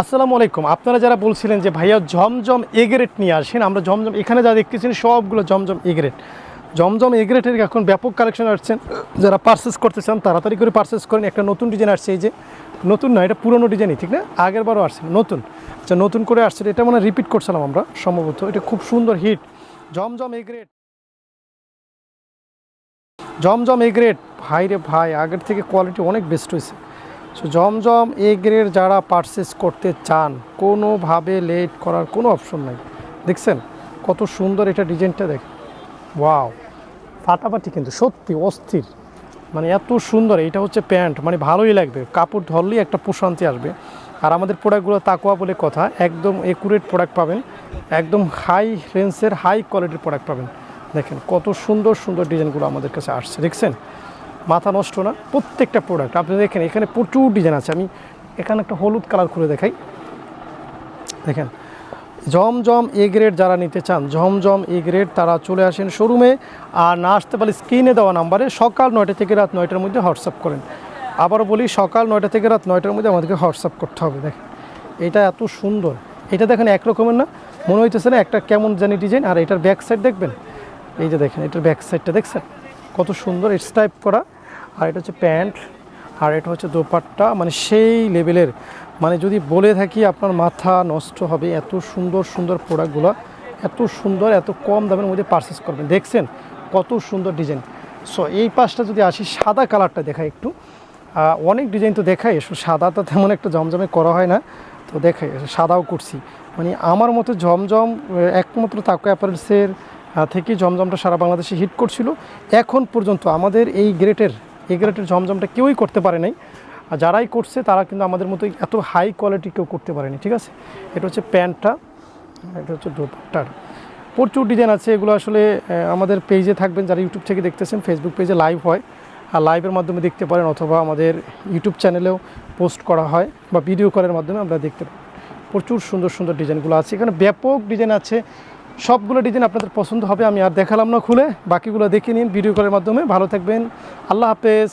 আসসালামু আলাইকুম। আপনারা যারা বলছিলেন যে ভাইয়া জমজম এগ্রেট নিয়ে আসেন, আমরা জমজম এখানে যা দেখতেছেন সবগুলো জমজম এগ্রেট। জমজম এগ্রেটের এখন ব্যাপক কালেকশন আসছেন যারা পারচেস করতে চান, তাড়াতাড়ি করে পারচেস করেন। একটা নতুন ডিজাইন আসছে, এই যে নতুন না, এটা পুরনো ডিজাইনই ঠিক না? আগের বারও আসছে, নতুন। আচ্ছা নতুন করে আসছে, এটা মানে রিপিট করছিলাম আমরা, সম্ভবত। এটা খুব সুন্দর হিট জমজম এগ্রেট। জমজম এ গ্রেড ভাই রে ভাই আগের থেকে কোয়ালিটি অনেক বেস্ট হয়েছে। সো জমজম এ গ্রেড যারা পারচেস করতে চান, কোনোভাবে লেট করার কোনো অপশন নাই। দেখছেন কত সুন্দর এটা ডিজাইনটা দেখ। ওয়াও ফাটাফাটি কিন্তু, সত্যি অস্থির। মানে এত সুন্দর, এটা হচ্ছে প্যান্ট মানে ভালোই লাগবে। কাপড় ধরলেই একটা প্রশান্তি আসবে। আর আমাদের প্রোডাক্টগুলো তাকোয়া বলে কথা, একদম একুরেট প্রোডাক্ট পাবেন, একদম হাই রেঞ্জের হাই কোয়ালিটির প্রোডাক্ট পাবেন। দেখেন কত সুন্দর সুন্দর ডিজাইনগুলো আমাদের কাছে আসছে। দেখছেন? মাথা নষ্ট না, প্রত্যেকটা প্রোডাক্ট আপনি দেখেন, এখানে প্রচুর ডিজাইন আছে। আমি এখানে একটা হলুদ কালার করে দেখাই। দেখেন, জমজম এ গ্রেড যারা নিতে চান, জমজম এ গ্রেড তারা চলে আসেন শোরুমে আর না আসতে পারলে স্ক্রিনে দেওয়া নাম্বারে সকাল নয়টা থেকে রাত নয়টার মধ্যে হোয়াটসঅ্যাপ করেন। আবারও বলি, সকাল নয়টা থেকে রাত নয়টার মধ্যে আমাদেরকে হোয়াটসঅ্যাপ করতে হবে। দেখেন, এটা এত সুন্দর। এটা দেখেন এক রকমের না, মনে হইতেছে না একটা কেমন জানি ডিজাইন আর এটার ব্যাক সাইড দেখবেন? এই যে দেখেন, এটার ব্যাক সাইডটা দেখছেন? কত সুন্দর স্টাইপ করা। আর এটা হচ্ছে প্যান্ট, আর এটা হচ্ছে দোপাট্টা। মানে সেই লেভেলের মানে যদি বলে থাকি আপনার মাথা নষ্ট হবে, এত সুন্দর সুন্দর প্রোডাক্টগুলো, এত সুন্দর, এত কম দামের মধ্যে পারচেস করবেন। দেখছেন কত সুন্দর ডিজাইন সো এই পাশটা যদি আসি, সাদা কালারটা দেখাই একটু। অনেক ডিজাইন তো দেখাই সাদা তো তেমন একটা জমজমে করা হয় না। তো দেখাই, সাদাও করছি। মানে আমার মতো জমজম একমাত্র তাকো অ্যাপারেলসের থেকে জমজমটা সারা বাংলাদেশে হিট করছিল। এখন পর্যন্ত আমাদের এই গ্রেটের এই ঝমঝমটা কেউই করতে পারে নাই। আর যারাই করছে, তারা কিন্তু আমাদের মতো এত হাই কোয়ালিটি কেউ করতে পারেনি, ঠিক আছে? এটা হচ্ছে প্যান্টটা, এটা হচ্ছে দোপাট্টার। প্রচুর ডিজাইন আছে, এগুলো আসলে আমাদের পেজে থাকবেন, যারা ইউটিউব থেকে দেখতেছেন ফেসবুক পেজে লাইভ হয়। আর লাইভের মাধ্যমে দেখতে পারেন, অথবা আমাদের ইউটিউব চ্যানেলেও পোস্ট করা হয়, বা ভিডিও কলের মাধ্যমে আমরা দেখতে পাই প্রচুর সুন্দর সুন্দর ডিজাইনগুলো আছে। এখানে ব্যাপক ডিজাইন আছে। সবগুলো ডিজাইন আপনাদের পছন্দ হবে, আমি আর দেখালাম না খুলে। বাকিগুলো দেখে নিন ভিডিও কলের মাধ্যমে। ভালো থাকবেন। আল্লাহ হাফেজ।